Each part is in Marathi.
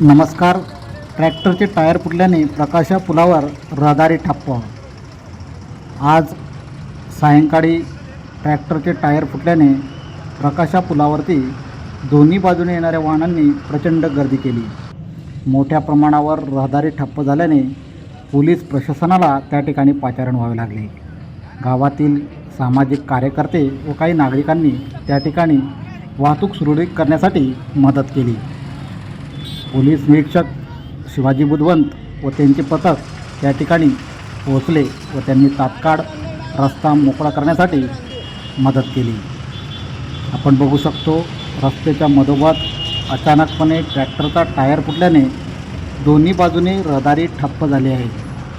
नमस्कार. ट्रॅक्टरचे टायर फुटल्याने प्रकाशा पुलावर रहदारी ठप्प. आज सायंकाळी ट्रॅक्टरचे टायर फुटल्याने प्रकाशा पुलावरती दोन्ही बाजूने येणाऱ्या वाहनांनी प्रचंड गर्दी केली. मोठ्या प्रमाणावर रहदारी ठप्प झाल्याने पोलीस प्रशासनाला त्या ठिकाणी पाचारण व्हावे लागले. गावातील सामाजिक कार्यकर्ते व काही नागरिकांनी त्या ठिकाणी वाहतूक सुरळीत करण्यासाठी मदत केली. पोलीस निरीक्षक शिवाजी बुधवंत व त्यांचे पथक त्या ठिकाणी पोहोचले व त्यांनी तात्काळ रस्ता मोकळा करण्यासाठी मदत केली. आपण बघू शकतो रस्त्याच्या मधोमध अचानकपणे ट्रॅक्टरचा टायर फुटल्याने दोन्ही बाजूने रहदारी ठप्प झाली आहे.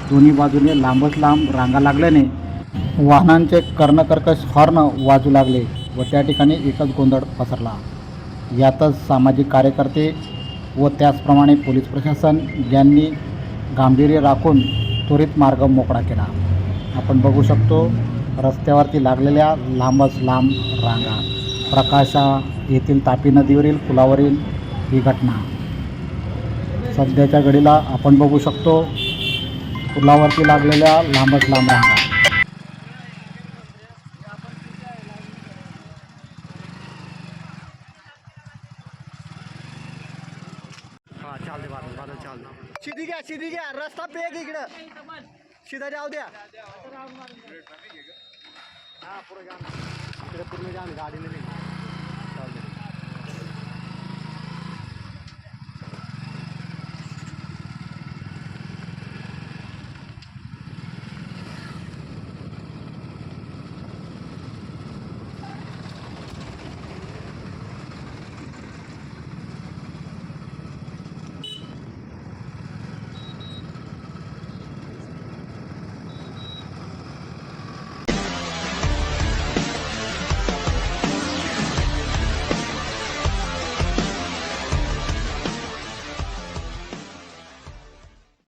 दोन्ही बाजूने लांबच लांब रांगा लागल्याने वाहनांचे कर्णकर्कश हॉर्न वाजू लागले व त्या ठिकाणी एकच गोंधळ पसरला. यातच सामाजिक कार्यकर्ते व त्याचप्रमाणे पोलीस प्रशासन यांनी गांभीर्य राखून त्वरित मार्ग मोकळा केला. आपण बघू शकतो रस्त्यावरती लागलेल्या लांबच लांब रांगा. प्रकाशा येथील तापी नदीवरील पुलावरील ही घटना. सध्याच्या घडीला आपण बघू शकतो पुलावरती लागलेल्या लांबच लांब रांगा. हा चालते बाजू बाजू चालते शिधी घ्या शिधी घ्या रस्ता पेग इकडं. शिधा जाऊ द्या. हा पुढे घ्या. इकडे पूर्ण घ्या गाडीने